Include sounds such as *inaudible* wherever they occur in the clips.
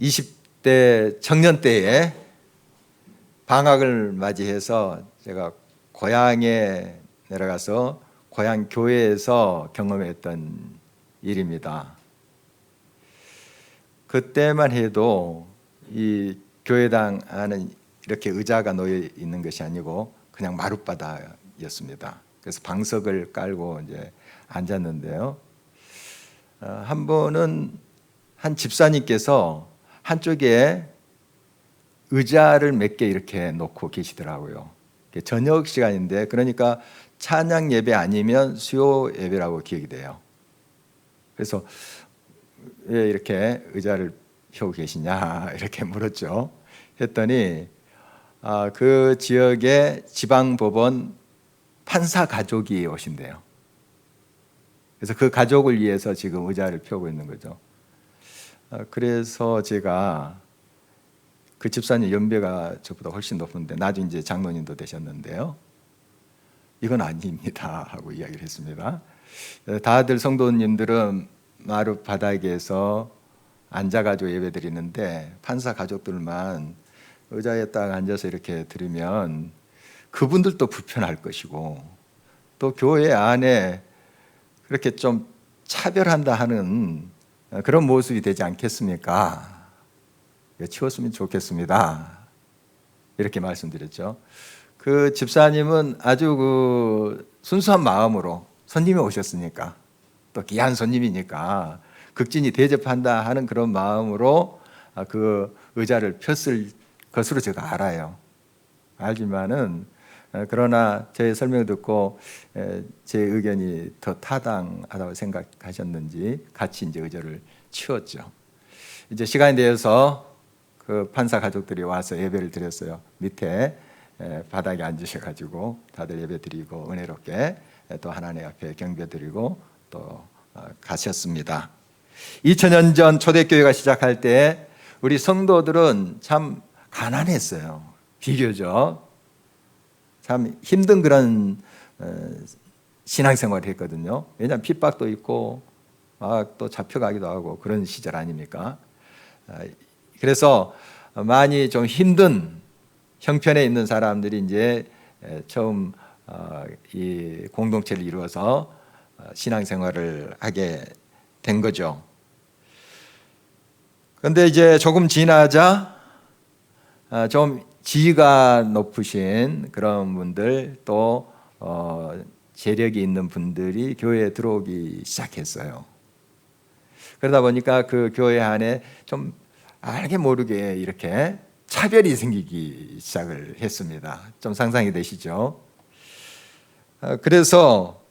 20대 청년 때에 방학을 맞이해서 제가 고향에 내려가서 고향 교회에서 경험했던 일입니다. 그때만 해도 이 교회당 안은 이렇게 의자가 놓여 있는 것이 아니고 그냥 마룻바닥이었습니다. 그래서 방석을 깔고 이제 앉았는데요. 어, 한 번은 한 집사님께서 한쪽에 의자를 몇 개 이렇게 놓고 계시더라고요. 저녁 시간인데 그러니까 찬양 예배 아니면 수요 예배라고 기억이 돼요. 그래서 왜 이렇게 의자를 펴고 계시냐 *laughs* 이렇게 물었죠. 했더니 아, 그 지역의 지방 법원 판사 가족이 오신대요. 그래서 그 가족을 위해서 지금 의자를 펴고 있는 거죠. 아, 그래서 제가 그 집사님 연배가 저보다 훨씬 높은데 나중에 이제 장로님도 되셨는데요. 이건 아닙니다 *laughs* 하고 이야기를 했습니다. 다들 성도님들은 마루 바닥에서 앉아가지고 예배 드리는데 판사 가족들만 의자에 딱 앉아서 이렇게 들으면 그분들도 불편할 것이고 또 교회 안에 그렇게 좀 차별한다 하는 그런 모습이 되지 않겠습니까? 치웠으면 좋겠습니다. 이렇게 말씀드렸죠. 그 집사님은 아주 그 순수한 마음으로 손님이 오셨으니까 또 귀한 손님이니까 극진히 대접한다 하는 그런 마음으로 아, 그 의자를 폈을 것으로 제가 알아요. 알지만은 어, 그러나 제 설명 듣고 제 의견이 더 타당하다고 생각하셨는지 같이 이제 의자를 치웠죠. 이제 시간이 되어서 그 판사 가족들이 와서 예배를 드렸어요. 밑에 바닥에 앉으셔가지고 다들 예배 드리고 은혜롭게 또 하나님 앞에 경배 드리고 또 어, 가셨습니다. 2000년 전 초대교회가 시작할 때 우리 성도들은 참 가난했어요. 비교적 참 힘든 그런 어, 신앙생활을 했거든요. 왜냐하면 핍박도 있고 막 또 잡혀가기도 하고 그런 시절 아닙니까? 아, 그래서 많이 좀 힘든 형편에 있는 사람들이 이제 처음 어, 이 공동체를 이루어서 어, 신앙생활을 하게 된 거죠. 그런데 이제 조금 지나자 어, 좀 지위가 높으신 그런 분들 또 재력이 있는 분들이 교회에 들어오기 시작했어요. 그러다 보니까 그 교회 안에 좀 알게 모르게 이렇게 차별이 생기기 시작을 했습니다. 좀 상상이 되시죠? 어, 그래서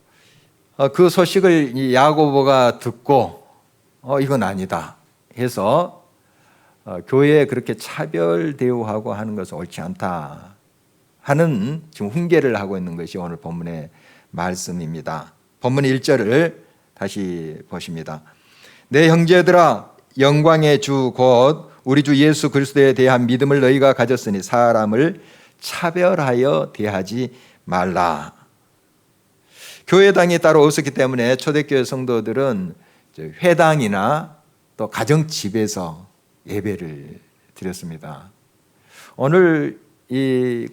어, 그 소식을 야고보가 듣고 어 이건 아니다 해서 어, 교회에 그렇게 차별 대우하고 하는 것은 옳지 않다 하는 지금 훈계를 하고 있는 것이 오늘 본문의 말씀입니다. 본문 1절을 다시 보십니다. 내 형제들아 영광의 주 곧 우리 주 예수 그리스도에 대한 믿음을 너희가 가졌으니 사람을 차별하여 대하지 말라. 교회당이 따로 없었기 때문에 초대교회 성도들은 회당이나 또 가정집에서 예배를 드렸습니다. 오늘 이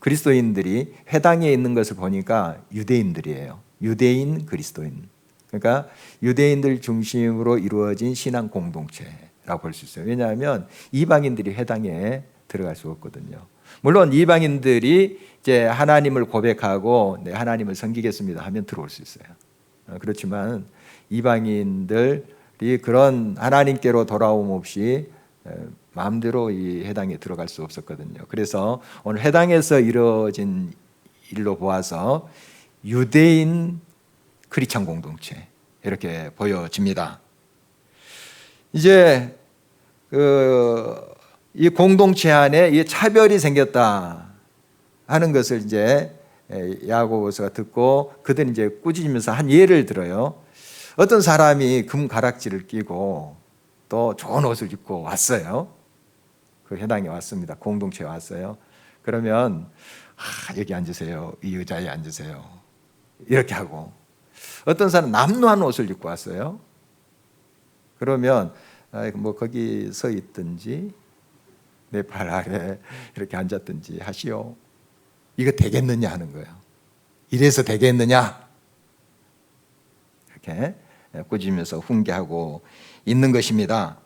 그리스도인들이 회당에 있는 것을 보니까 유대인들이에요. 유대인 그리스도인. 그러니까 유대인들 중심으로 이루어진 신앙 공동체라고 볼 수 있어요. 왜냐하면 이방인들이 회당에 들어갈 수 없거든요. 물론 이방인들이 이제 하나님을 고백하고 네, 하나님을 섬기겠습니다 하면 들어올 수 있어요. 어, 그렇지만 이방인들이 그런 하나님께로 돌아옴 없이 마음대로 이 해당에 들어갈 수 없었거든요. 그래서 오늘 해당에서 이루어진 일로 보아서 유대인 크리스찬 공동체 이렇게 보여집니다. 이제 그 이 공동체 안에 이 차별이 생겼다 하는 것을 이제 야고보서가 듣고 그들은 이제 꾸짖으면서 한 예를 들어요. 어떤 사람이 금 가락지를 끼고 또 좋은 옷을 입고 왔어요. 그 해당에 왔습니다. 공동체에 왔어요. 그러면 아, 여기 앉으세요. 이 의자에 앉으세요. 이렇게 하고 어떤 사람 남루한 옷을 입고 왔어요. 그러면 아, 뭐 거기 서 있든지 내 발 아래 이렇게 앉았든지 하시오. 이거 되겠느냐 하는 거예요. 이래서 되겠느냐? 이렇게 꾸짖으면서 훈계하고 있는 것입니다.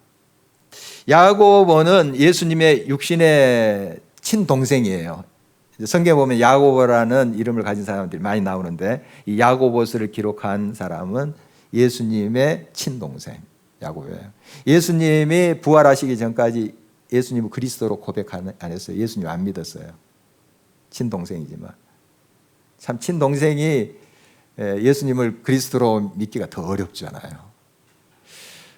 야고보는 예수님의 육신의 친동생이에요. 성경에 보면 야고보라는 이름을 가진 사람들이 많이 나오는데 이 야고보스를 기록한 사람은 예수님의 친동생 야고보예요. 예수님이 부활하시기 전까지 예수님을 그리스도로 고백 안 했어요. 예수님 안 믿었어요. 친동생이지만 참 친동생이 예수님을 그리스도로 믿기가 더 어렵잖아요.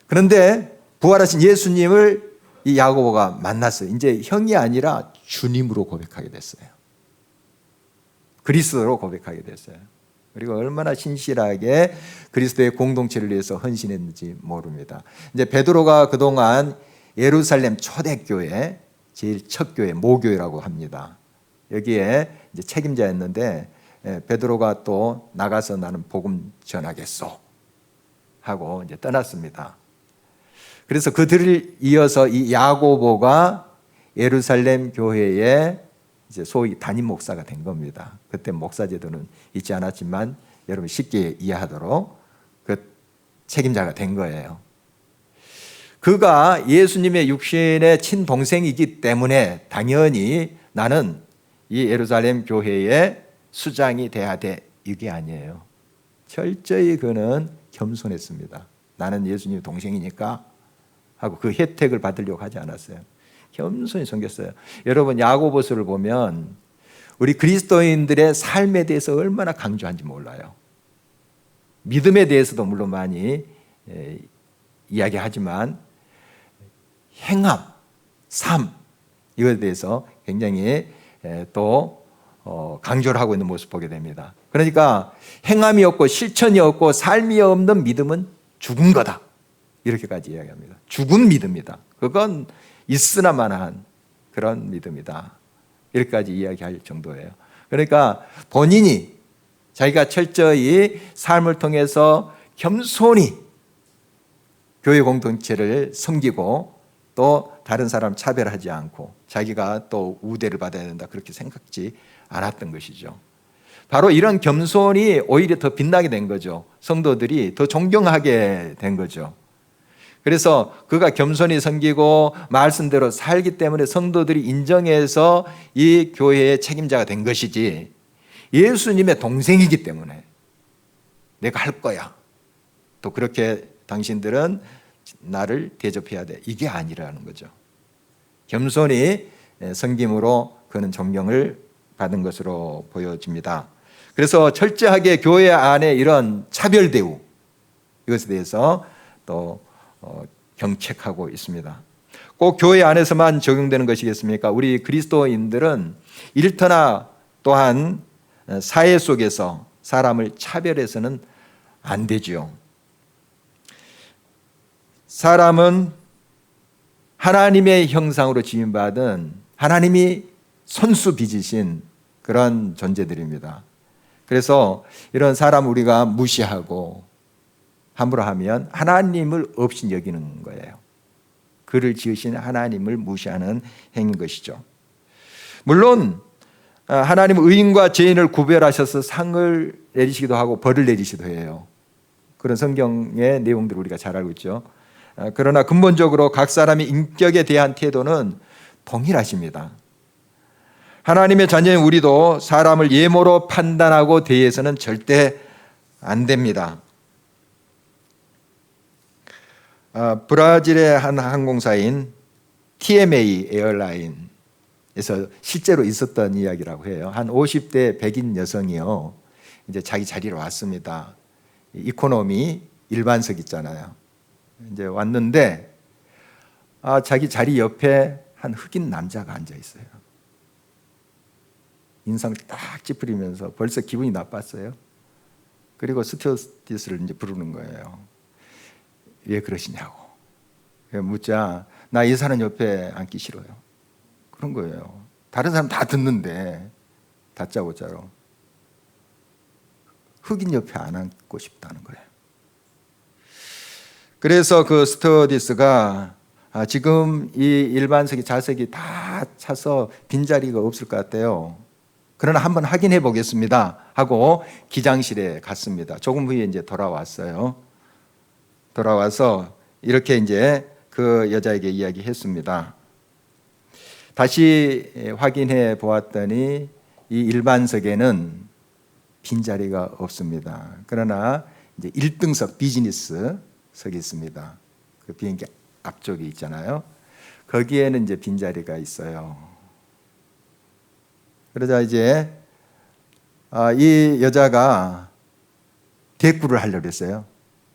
그런데 부활하신 예수님을 이 야고보가 만났어요. 이제 형이 아니라 주님으로 고백하게 됐어요. 그리스도로 고백하게 됐어요. 그리고 얼마나 신실하게 그리스도의 공동체를 위해서 헌신했는지 모릅니다. 이제 베드로가 그동안 예루살렘 초대교회 제일 첫 교회 모교회라고 합니다. 여기에 이제 책임자였는데 예, 베드로가 또 나가서 나는 복음 전하겠소 하고 이제 떠났습니다. 그래서 그들을 이어서 이 야고보가 예루살렘 교회에 이제 소위 담임 목사가 된 겁니다. 그때 목사 제도는 있지 않았지만 여러분 쉽게 이해하도록 그 책임자가 된 거예요. 그가 예수님의 육신의 친동생이기 때문에 당연히 나는 이 예루살렘 교회의 수장이 돼야 돼. 이게 아니에요. 철저히 그는 겸손했습니다. 나는 예수님 동생이니까 하고 그 혜택을 받으려고 하지 않았어요. 겸손히 섬겼어요. 여러분 야고보서를 보면 우리 그리스도인들의 삶에 대해서 얼마나 강조한지 몰라요. 믿음에 대해서도 물론 많이 예, 이야기하지만 행함, 삶 이것에 대해서 굉장히 예, 또 어, 강조를 하고 있는 모습 보게 됩니다. 그러니까 행함이 없고 실천이 없고 삶이 없는 믿음은 죽은 거다. 이렇게까지 이야기합니다. 죽은 믿음이다. 그건 있으나마나한 그런 믿음이다. 이렇게까지 이야기할 정도예요. 그러니까 본인이 자기가 철저히 삶을 통해서 겸손히 교회 공동체를 섬기고 또 다른 사람 차별하지 않고 자기가 또 우대를 받아야 된다 그렇게 생각지 않았던 것이죠. 바로 이런 겸손이 오히려 더 빛나게 된 거죠. 성도들이 더 존경하게 된 거죠. 그래서 그가 겸손히 섬기고 말씀대로 살기 때문에 성도들이 인정해서 이 교회의 책임자가 된 것이지 예수님의 동생이기 때문에 내가 할 거야. 또 그렇게 당신들은 나를 대접해야 돼. 이게 아니라는 거죠. 겸손히 섬김으로 그는 존경을 받은 것으로 보여집니다. 그래서 철저하게 교회 안에 이런 차별 대우 이것에 대해서 또 어, 경책하고 있습니다. 꼭 교회 안에서만 적용되는 것이겠습니까? 우리 그리스도인들은 일터나 또한 사회 속에서 사람을 차별해서는 안 되지요. 사람은 하나님의 형상으로 지음받은 하나님이 손수 빚으신 그런 존재들입니다. 그래서 이런 사람 우리가 무시하고 함부로 하면 하나님을 없인 여기는 거예요. 그를 지으신 하나님을 무시하는 행인 것이죠. 물론 아, 하나님 의인과 죄인을 구별하셔서 상을 내리시기도 하고 벌을 내리시기도 해요. 그런 성경의 내용들을 우리가 잘 알고 있죠. 아, 그러나 근본적으로 각 사람의 인격에 대한 태도는 동일하십니다. 하나님의 자녀인 우리도 사람을 예모로 판단하고 대해서는 절대 안 됩니다. 아, 브라질의 한 항공사인 TMA 에어라인에서 실제로 있었던 이야기라고 해요. 한 50대 백인 여성이요. 이제 자기 자리로 왔습니다. 이코노미 일반석 있잖아요. 이제 왔는데 아, 자기 자리 옆에 한 흑인 남자가 앉아 있어요. 인상을 딱 찌푸리면서 벌써 기분이 나빴어요. 그리고 스튜어디스를 이제 부르는 거예요. 왜 그러시냐고. 묻자 나 이 사람 옆에 앉기 싫어요. 그런 거예요. 다른 사람 다 듣는데 다짜고짜로 흑인 옆에 안 앉고 싶다는 거예요. 그래서 그 스튜어디스가 아, 지금 이 일반석이 좌석이 다 차서 빈자리가 없을 것 같아요. 그러나 한번 확인해 보겠습니다. 하고 기장실에 갔습니다. 조금 후에 이제 돌아왔어요. 돌아와서 이렇게 이제 그 여자에게 이야기했습니다. 다시 확인해 보았더니 이 일반석에는 빈자리가 없습니다. 그러나 이제 1등석 비즈니스 석이 있습니다. 그 비행기 앞쪽에 있잖아요. 거기에는 이제 빈자리가 있어요. 그러자 이제 아, 이 여자가 대꾸를 하려고 했어요.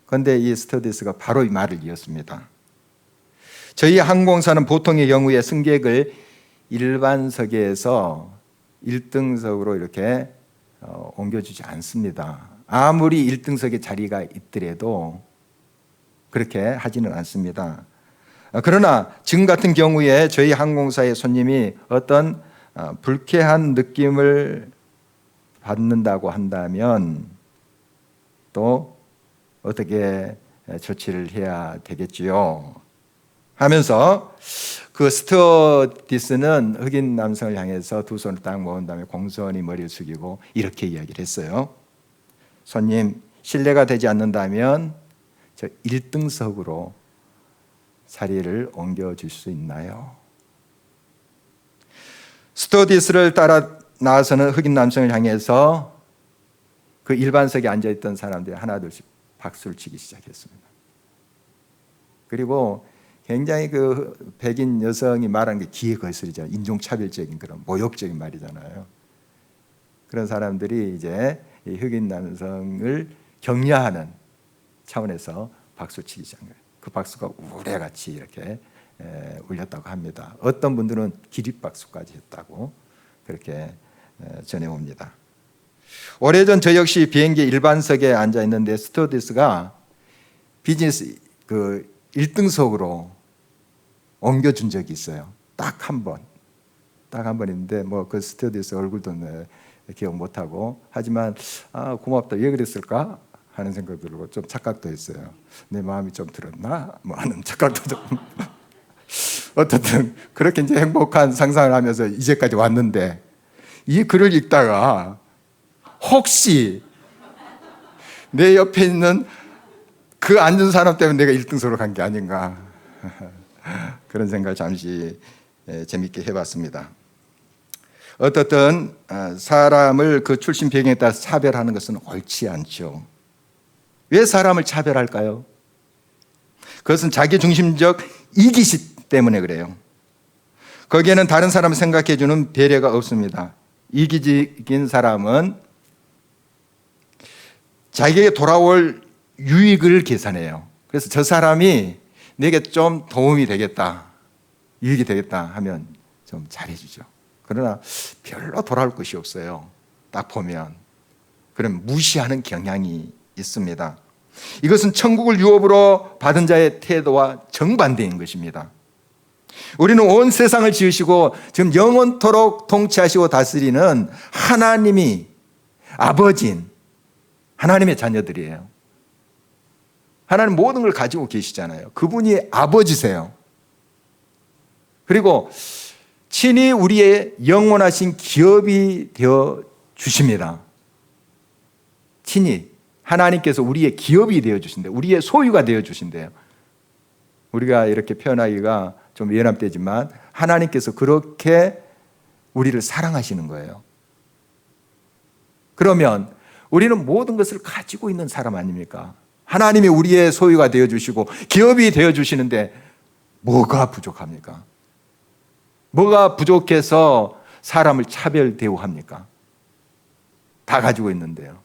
그런데 이 스튜디스가 바로 이 말을 이었습니다. 저희 항공사는 보통의 경우에 승객을 일반석에서 1등석으로 이렇게 어, 옮겨주지 않습니다. 아무리 1등석에 자리가 있더라도 그렇게 하지는 않습니다. 어, 그러나 지금 같은 경우에 저희 항공사의 손님이 어떤 어, 불쾌한 느낌을 받는다고 한다면 또 어떻게 조치를 해야 되겠지요? 하면서 그 스튜어디스는 흑인 남성을 향해서 두 손을 딱 모은 다음에 공손히 머리를 숙이고 이렇게 이야기를 했어요. 손님, 신뢰가 되지 않는다면 저 1등석으로 자리를 옮겨 줄 수 있나요? 스튜어디스를 따라 나와서는 흑인 남성을 향해서 그 일반석에 앉아있던 사람들이 하나둘씩 박수를 치기 시작했습니다. 그리고 굉장히 그 백인 여성이 말하는 게 기에 거슬리죠. 인종차별적인 그런 모욕적인 말이잖아요. 그런 사람들이 이제 이 흑인 남성을 격려하는 차원에서 박수 치기 시작해요. 그 박수가 우레같이 이렇게 에, 울렸다고 합니다. 어떤 분들은 기립박수까지 했다고 그렇게 에, 전해옵니다. 오래전 저 역시 비행기 일반석에 앉아 있는데 스튜어디스가 비즈니스 그 1등석으로 옮겨준 적이 있어요. 딱 한 번. 딱 한번 있는데 뭐 그 스튜어디스 얼굴도 네, 기억 못 하고 하지만 아 고맙다 왜 그랬을까 하는 생각 들고 좀 착각도 했어요. 내 마음이 좀 들었나 뭐 하는 *laughs* 착각도 좀 어떻든 그렇게 이제 행복한 상상을 하면서 이제까지 왔는데 이 글을 읽다가 혹시 내 옆에 있는 그 앉은 사람 때문에 내가 1등석으로 간 게 아닌가 *laughs* 그런 생각을 잠시 재밌게 해봤습니다. 어떻든 아, 사람을 그 출신 배경에 따라 차별하는 것은 옳지 않죠. 왜 사람을 차별할까요? 그것은 자기 중심적 이기심 때문에 그래요. 거기에는 다른 사람을 생각해 주는 배려가 없습니다. 이기적인 사람은 자기에게 돌아올 유익을 계산해요. 그래서 저 사람이 내게 좀 도움이 되겠다, 유익이 되겠다 하면 좀 잘해주죠. 그러나 별로 돌아올 것이 없어요. 딱 보면. 그럼 무시하는 경향이 있습니다. 이것은 천국을 유업으로 받은 자의 태도와 정반대인 것입니다. 우리는 온 세상을 지으시고 지금 영원토록 통치하시고 다스리는 하나님이 아버지인 하나님의 자녀들이에요. 하나님 모든 걸 가지고 계시잖아요. 그분이 아버지세요. 그리고 친히 우리의 영원하신 기업이 되어 주십니다. 친히 하나님께서 우리의 기업이 되어 주신대. 우리의 소유가 되어 주신대요. 우리가 이렇게 표현하기가 좀 예람되지만 하나님께서 그렇게 우리를 사랑하시는 거예요. 그러면 우리는 모든 것을 가지고 있는 사람 아닙니까? 하나님이 우리의 소유가 되어 주시고 기업이 되어 주시는데 뭐가 부족합니까? 뭐가 부족해서 사람을 차별 대우합니까? 다 가지고 있는데요.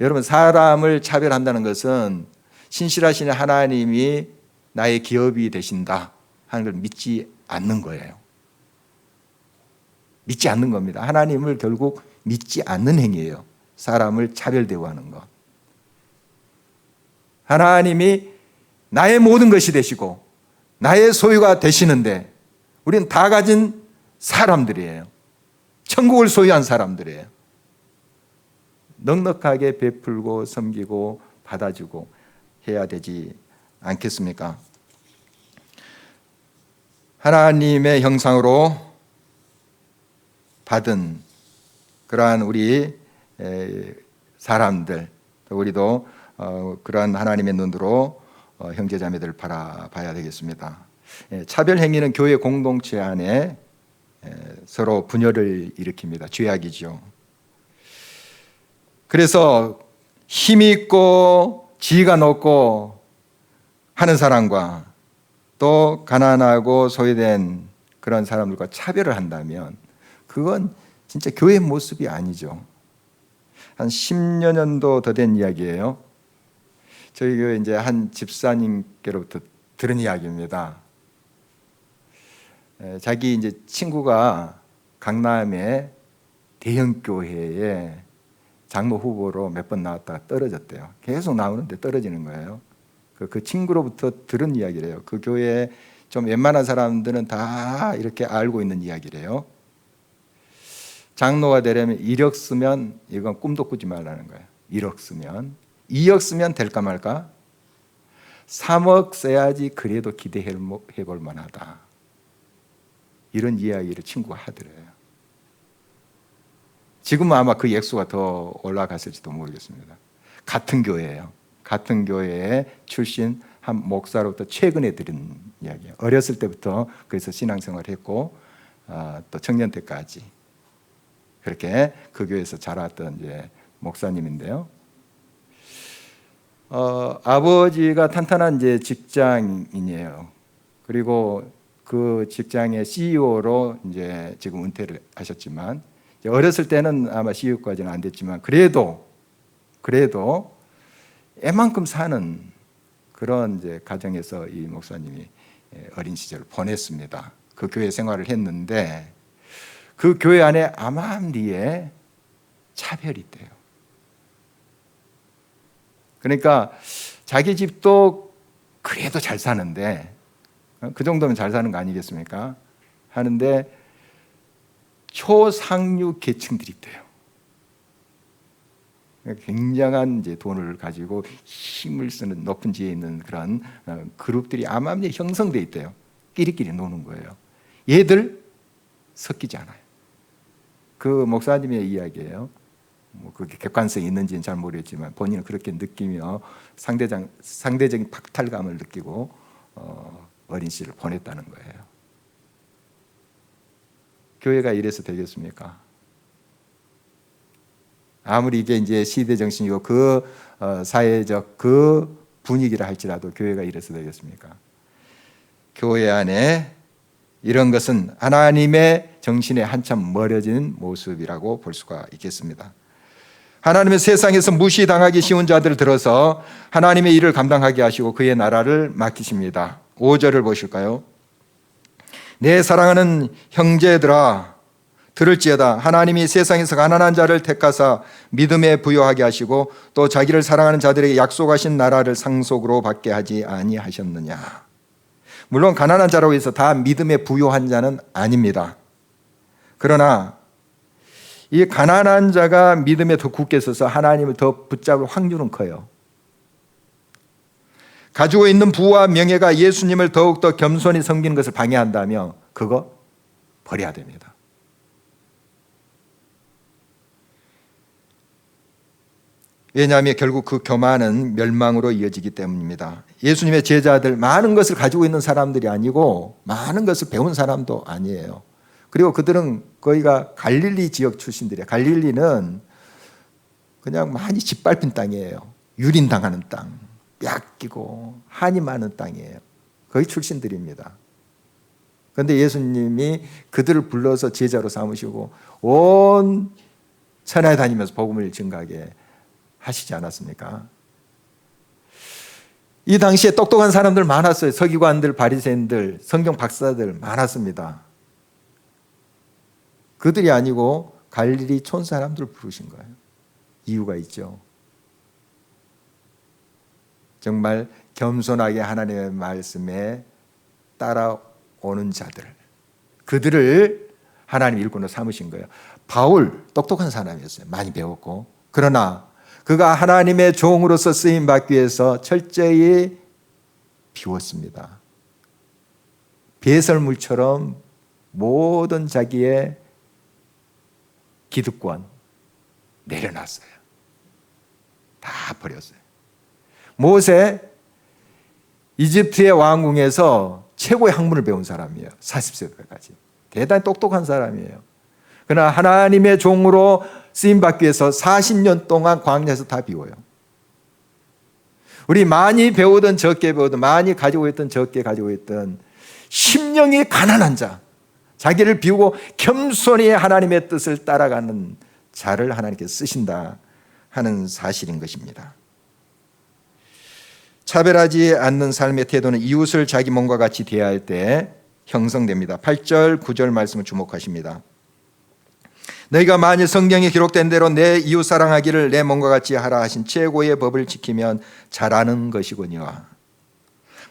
여러분 사람을 차별한다는 것은 신실하신 하나님이 나의 기업이 되신다 하는 걸 믿지 않는 거예요. 믿지 않는 겁니다. 하나님을 결국 믿지 않는 행위예요. 사람을 차별 대우하는 것. 하나님이 나의 모든 것이 되시고 나의 소유가 되시는데 우리는 다 가진 사람들이에요. 천국을 소유한 사람들이에요. 넉넉하게 베풀고 섬기고 받아주고 해야 되지 않겠습니까? 하나님의 형상으로 받은 그러한 우리 에, 사람들 또 우리도 어, 그러한 하나님의 눈으로 어, 형제자매들을 바라봐야 되겠습니다. 예, 차별 행위는 교회 공동체 안에 에, 서로 분열을 일으킵니다. 죄악이죠. 그래서 힘 있고 지위가 높고 하는 사람과 또 가난하고 소외된 그런 사람들과 차별을 한다면 그건 진짜 교회 모습이 아니죠. 한 10여 년도 더 된 이야기예요. 저희 교회 이제 한 집사님께로부터 들은 이야기입니다. 에, 자기 이제 친구가 강남의 대형 교회에 장로 후보로 몇 번 나왔다가 떨어졌대요. 계속 나오는데 떨어지는 거예요. 그, 그 친구로부터 들은 이야기래요. 그 교회에 좀 웬만한 사람들은 다 이렇게 알고 있는 이야기래요. 장로가 되려면 1억 쓰면 이건 꿈도 꾸지 말라는 거예요. 1억 쓰면 2억 쓰면 될까 말까? 3억 써야지 그래도 기대해 볼 만하다. 이런 이야기를 친구가 하더래요. 지금은 아마 그 액수가 더 올라갔을지도 모르겠습니다. 같은 교회예요. 같은 교회의 출신 한 목사로부터 최근에 들은 이야기예요. 어렸을 때부터 그래서 신앙생활을 했고 어, 또 청년 때까지 그렇게 그 교회에서 자랐던 이제 목사님인데요. 어, 아버지가 탄탄한 이제 직장인이에요. 그리고 그 직장의 CEO로 이제 지금 은퇴를 하셨지만 어렸을 때는 아마 CEO까지는 안 됐지만 그래도 그래도 애만큼 사는 그런 이제 가정에서 이 목사님이 어린 시절을 보냈습니다. 그 교회 생활을 했는데 그 교회 안에 암암리에 차별이 있대요. 그러니까 자기 집도 그래도 잘 사는데 어, 그 정도면 잘 사는 거 아니겠습니까? 하는데 초상류 계층들이 있대요. 굉장한 이제 돈을 가지고 힘을 쓰는 높은 지에 있는 그런 어, 그룹들이 암암리에 형성돼 있대요. 끼리끼리 노는 거예요. 얘들 섞이지 않아요. 그 목사님의 이야기예요. 뭐 그게 객관성이 있는지는 잘 모르겠지만 본인은 그렇게 느끼며 상대장, 상대적인 박탈감을 느끼고 어, 어린 씨를 보냈다는 거예요. 교회가 이래서 되겠습니까? 아무리 이게 이제 시대 정신이고 그 어, 사회적 그 분위기라 할지라도 교회가 이래서 되겠습니까? 교회 안에 이런 것은 하나님의 정신에 한참 멀어진 모습이라고 볼 수가 있겠습니다. 하나님의 세상에서 무시당하기 쉬운 자들을 들어서 하나님의 일을 감당하게 하시고 그의 나라를 맡기십니다. 5절을 보실까요? 내 사랑하는 형제들아 들을지어다 하나님이 세상에서 가난한 자를 택하사 믿음에 부여하게 하시고 또 자기를 사랑하는 자들에게 약속하신 나라를 상속으로 받게 하지 아니하셨느냐 물론 가난한 자라고 해서 다 믿음에 부여한 자는 아닙니다. 그러나 이 가난한 자가 믿음에 더 굳게 서서 하나님을 더 붙잡을 확률은 커요. 가지고 있는 부와 명예가 예수님을 더욱더 겸손히 섬기는 것을 방해한다면 그거 버려야 됩니다. 왜냐하면 결국 그 교만은 멸망으로 이어지기 때문입니다. 예수님의 제자들 많은 것을 가지고 있는 사람들이 아니고 많은 것을 배운 사람도 아니에요. 그리고 그들은 거기가 갈릴리 지역 출신들이에요. 갈릴리는 그냥 많이 짓밟힌 땅이에요. 유린당하는 땅, 뺏기고 한이 많은 땅이에요. 거기 출신들입니다. 그런데 예수님이 그들을 불러서 제자로 삼으시고 온 천하에 다니면서 복음을 증가하게 하시지 않았습니까? 이 당시에 똑똑한 사람들 많았어요. 서기관들, 바리새인들, 성경 박사들 많았습니다. 그들이 아니고 갈릴리 촌 사람들을 부르신 거예요. 이유가 있죠. 정말 겸손하게 하나님의 말씀에 따라오는 자들, 그들을 하나님 일꾼으로 삼으신 거예요. 바울 똑똑한 사람이었어요. 많이 배웠고 그러나 그가 하나님의 종으로서 쓰임 받기 위해서 철저히 비웠습니다. 배설물처럼 모든 자기의 기득권 내려놨어요. 다 버렸어요. 모세 이집트의 왕궁에서 최고의 학문을 배운 사람이에요. 40세 때까지. 대단히 똑똑한 사람이에요. 그러나 하나님의 종으로 쓰임 받기 위해서 40년 동안 광야에서 다 비워요. 우리 많이 배우든 적게 배우든 많이 가지고 있던 적게 가지고 있던 심령이 가난한 자, 자기를 비우고 겸손히 하나님의 뜻을 따라가는 자를 하나님께 쓰신다 하는 사실인 것입니다. 차별하지 않는 삶의 태도는 이웃을 자기 몸과 같이 대할 때 형성됩니다. 8절, 9절 말씀을 주목하십니다. 너희가 만일 성경에 기록된 대로 내 이웃 사랑하기를 내 몸과 같이 하라 하신 최고의 법을 지키면 잘하는 것이거니와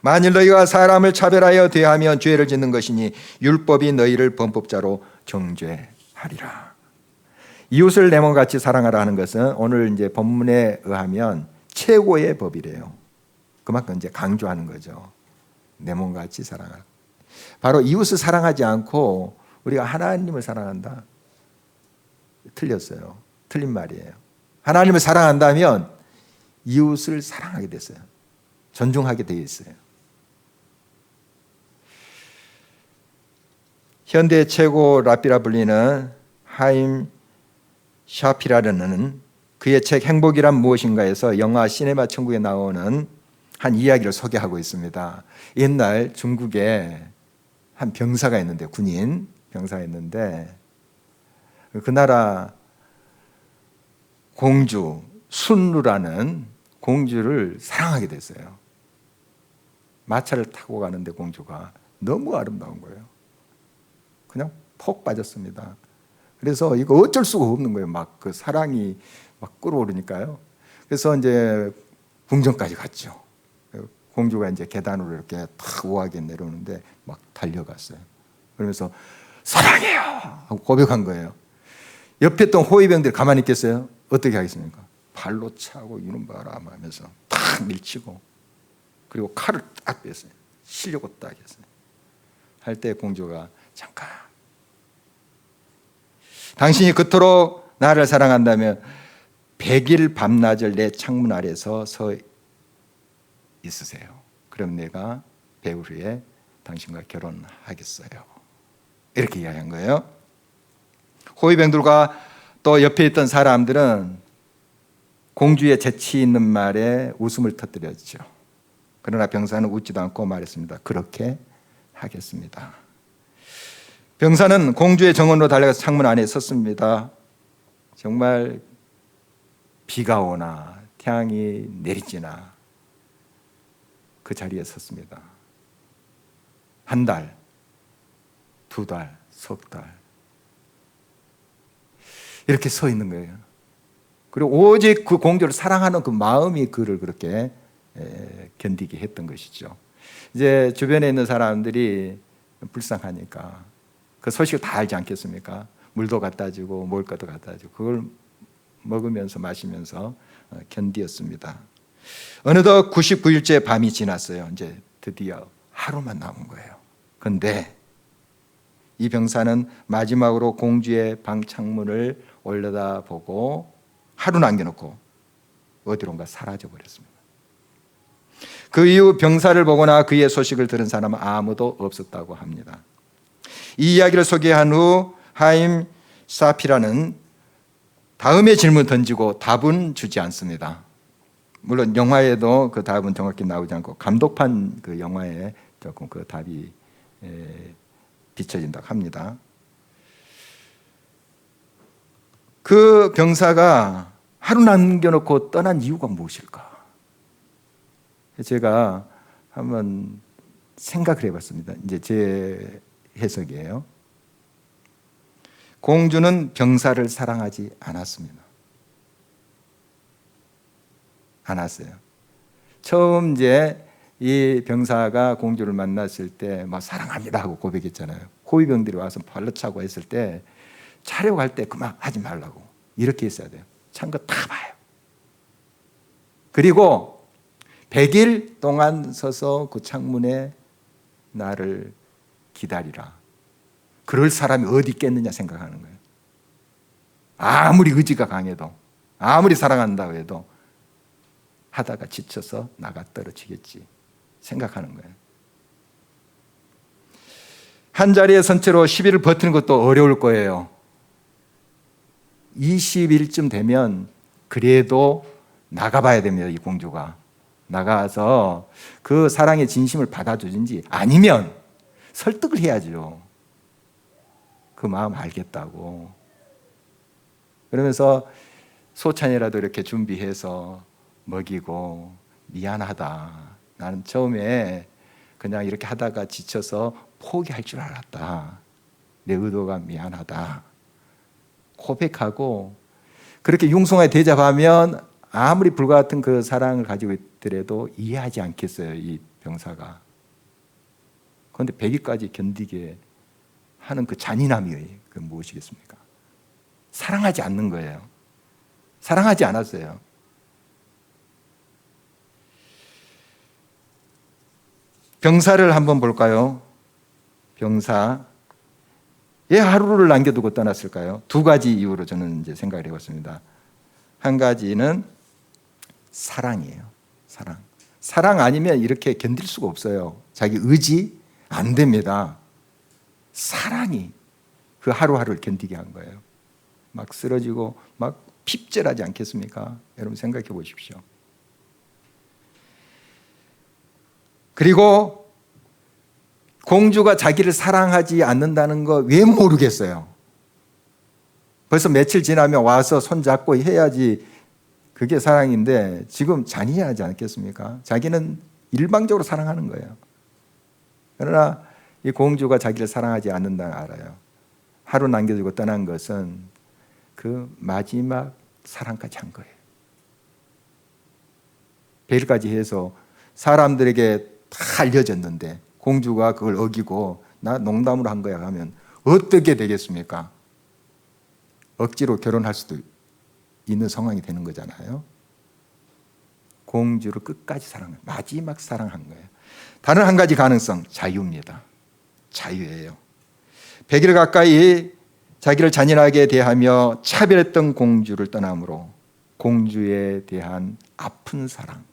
만일 너희가 사람을 차별하여 대하면 죄를 짓는 것이니 율법이 너희를 범법자로 정죄하리라. 이웃을 내 몸 같이 사랑하라 하는 것은 오늘 이제 본문에 의하면 최고의 법이래요. 그만큼 이제 강조하는 거죠. 내 몸 같이 사랑하라. 바로 이웃을 사랑하지 않고 우리가 하나님을 사랑한다. 틀렸어요. 틀린 말이에요. 하나님을 사랑한다면 이웃을 사랑하게 됐어요. 존중하게 되어 있어요. 현대 최고 랍비라 불리는 하임 샤피라르는 그의 책 행복이란 무엇인가에서 영화 시네마 천국에 나오는 한 이야기를 소개하고 있습니다. 옛날 중국에 한 병사가 있는데 군인 병사가 있는데 그 나라 공주 순루라는 공주를 사랑하게 됐어요. 마차를 타고 가는데 공주가 너무 아름다운 거예요. 그냥 폭 빠졌습니다. 그래서 이거 어쩔 수가 없는 거예요. 막 그 사랑이 막 끌어오르니까요. 그래서 이제 궁전까지 갔죠. 공주가 이제 계단으로 이렇게 탁 우아하게 내려오는데 막 달려갔어요. 그러면서 사랑해요 하고 고백한 거예요. 옆에 있던 호위병들이 가만히 있겠어요? 어떻게 하겠습니까? 발로 차고 이놈 봐라 하면서 탁 밀치고 그리고 칼을 딱 뺐어요. 치려고 딱 했어요. 할 때 공주가 잠깐 당신이 그토록 나를 사랑한다면 백일 밤낮을 내 창문 아래서 서 있으세요. 그럼 내가 배우 후에 당신과 결혼하겠어요. 이렇게 이야기한 거예요. 호위병들과 또 옆에 있던 사람들은 공주의 재치 있는 말에 웃음을 터뜨렸죠. 그러나 병사는 웃지도 않고 말했습니다. 그렇게 하겠습니다. 병사는 공주의 정원으로 달려가서 창문 안에 섰습니다. 정말 비가 오나 태양이 내리지나 그 자리에 섰습니다. 한 달, 두 달, 석 달. 이렇게 서 있는 거예요. 그리고 오직 그 공주를 사랑하는 그 마음이 그를 그렇게 견디게 했던 것이죠. 이제 주변에 있는 사람들이 불쌍하니까 그 소식을 다 알지 않겠습니까? 물도 갖다 주고 먹을 것도 갖다 주고 그걸 먹으면서 마시면서 어, 견디었습니다. 어느덧 99일째 밤이 지났어요. 이제 드디어 하루만 남은 거예요. 근데 이 병사는 마지막으로 공주의 방 창문을 올려다 보고 하루 남겨놓고 어디론가 사라져 버렸습니다. 그 이후 병사를 보거나 그의 소식을 들은 사람은 아무도 없었다고 합니다. 이 이야기를 소개한 후 하임 사피라는 다음의 질문 던지고 답은 주지 않습니다. 물론 영화에도 그 답은 정확히 나오지 않고 감독판 그 영화에 조금 그 답이 비춰진다고 합니다. 그 병사가 하루 남겨놓고 떠난 이유가 무엇일까? 제가 한번 생각을 해봤습니다. 이제 제 해석이에요. 공주는 병사를 사랑하지 않았습니다. 않았어요. 처음 이제 이 병사가 공주를 만났을 때 막 사랑합니다 하고 고백했잖아요. 호위병들이 와서 발로 차고 했을 때 차려갈 때 그만 하지 말라고 이렇게 했어야 돼요. 찬거다 봐요. 그리고 100일 동안 서서 그 창문에 나를 기다리라. 그럴 사람이 어디 있겠느냐 생각하는 거예요. 아무리 의지가 강해도, 아무리 사랑한다고 해도 하다가 지쳐서 나가 떨어지겠지 생각하는 거예요. 한 자리에 선 채로 10일을 버티는 것도 어려울 거예요. 20일쯤 되면 그래도 나가봐야 됩니다. 이 공주가 나가서 그 사랑의 진심을 받아주든지 아니면 설득을 해야죠. 그 마음 알겠다고. 그러면서 소찬이라도 이렇게 준비해서 먹이고 미안하다. 나는 처음에 그냥 이렇게 하다가 지쳐서 포기할 줄 알았다. 내 의도가 미안하다. 고백하고 그렇게 융성하게 대접하면 아무리 불같은 그 사랑을 가지고 있더라도 이해하지 않겠어요, 이 병사가. 그런데 100일까지 견디게 하는 그 잔인함이 그 무엇이겠습니까? 사랑하지 않는 거예요. 사랑하지 않았어요. 병사를 한번 볼까요? 병사. 왜 하루를 남겨두고 떠났을까요? 두 가지 이유로 저는 이제 생각을 해봤습니다. 한 가지는 사랑이에요. 사랑. 사랑 아니면 이렇게 견딜 수가 없어요. 자기 의지 안 됩니다. 사랑이 그 하루하루를 견디게 한 거예요. 막 쓰러지고 막 핍절하지 않겠습니까? 여러분 생각해 보십시오. 그리고 공주가 자기를 사랑하지 않는다는 거 왜 모르겠어요? 벌써 며칠 지나면 와서 손잡고 해야지 그게 사랑인데 지금 잔인하지 않겠습니까? 자기는 일방적으로 사랑하는 거예요. 그러나 이 공주가 자기를 사랑하지 않는다는 알아요. 하루 남겨두고 떠난 것은 그 마지막 사랑까지 한 거예요. 베일까지 해서 사람들에게 다 알려졌는데 공주가 그걸 어기고 나 농담으로 한 거야 하면 어떻게 되겠습니까? 억지로 결혼할 수도 있는 상황이 되는 거잖아요. 공주를 끝까지 사랑한 마지막 사랑한 거예요. 다른 한 가지 가능성 자유입니다. 자유예요. 100일 가까이 자기를 잔인하게 대하며 차별했던 공주를 떠남으로 공주에 대한 아픈 사랑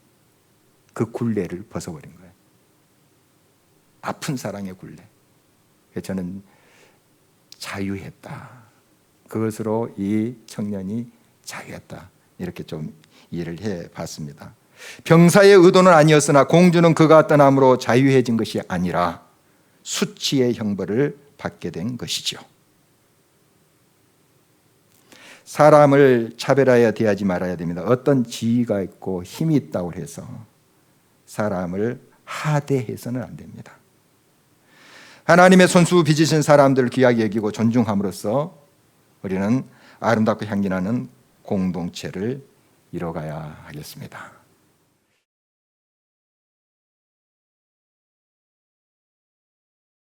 그 굴레를 벗어버린 거예요. 아픈 사랑의 굴레. 저는 자유했다. 그것으로 이 청년이 자유했다. 이렇게 좀 이해를 해 봤습니다. 병사의 의도는 아니었으나 공주는 그가 떠남으로 자유해진 것이 아니라 수치의 형벌을 받게 된 것이죠. 사람을 차별하여 대하지 말아야 됩니다. 어떤 지위가 있고 힘이 있다고 해서 사람을 하대해서는 안 됩니다. 하나님의 손수 빚으신 사람들을 귀하게 여기고 존중함으로써 우리는 아름답고 향기나는 공동체를 이뤄가야 하겠습니다.